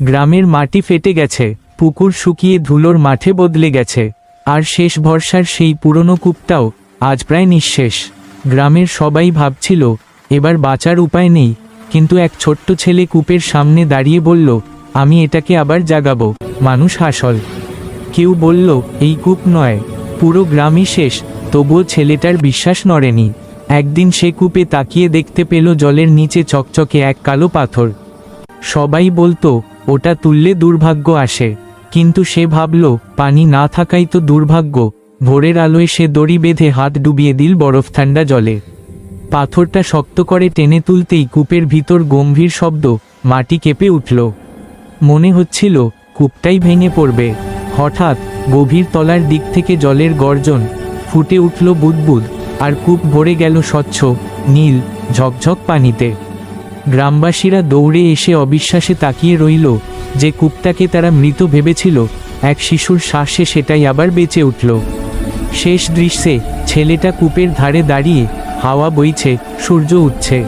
গ্রামের মাটি ফেটে গেছে, পুকুর শুকিয়ে ধুলোর মাঠে বদলে গেছে, আর শেষ ভরসার সেই পুরনো কূপটাও আজ প্রায় নিঃশেষ। গ্রামের সবাই ভাবছিল, এবার বাঁচার উপায় নেই, কিন্তু এক ছোট্ট ছেলে কূপের সামনে দাঁড়িয়ে বলল, আমি এটাকে আবার জাগাবো। মানুষ হাসল। কেউ বলল, এই কূপ নয়, পুরো গ্রামই শেষ, তবুও ছেলেটার বিশ্বাস নড়েনি। একদিন সে কূপে তাকিয়ে দেখতে পেল জলের নিচে চকচকে এক কালো পাথর। সবাই বলতো ওটা তুললে দুর্ভাগ্য আসে। কিন্তু সে ভাবল, পানি না থাকাই তো দুর্ভাগ্য। ভোরের আলোয় সে দড়ি বেঁধে হাত ডুবিয়ে দিল বরফ ঠান্ডা জলে। পাথরটা শক্ত করে টেনে তুলতেই কূপের ভিতর গম্ভীর শব্দ, মাটি কেঁপে উঠল। মনে হচ্ছিল, কূপটাই ভেঙে পড়বে। হঠাৎ, গভীর তলার দিক থেকে জলের গর্জন, ফুটে উঠল বুদবুদ, আর কূপ ভরে গেল স্বচ্ছ, নীল, ঝকঝক পানিতে। গ্রামবাসীরা দৌড়ে এসে অবিশ্বাসে তাকিয়ে রইল যে কূপটাকে তারা মৃত ভেবেছিল। এক শিশুর শ্বাসে সেটাই আবার বেঁচে উঠল। শেষ দৃশ্যে ছেলেটা কূপের ধারে দাঁড়িয়ে হাওয়া বইছে, সূর্য উঠছে।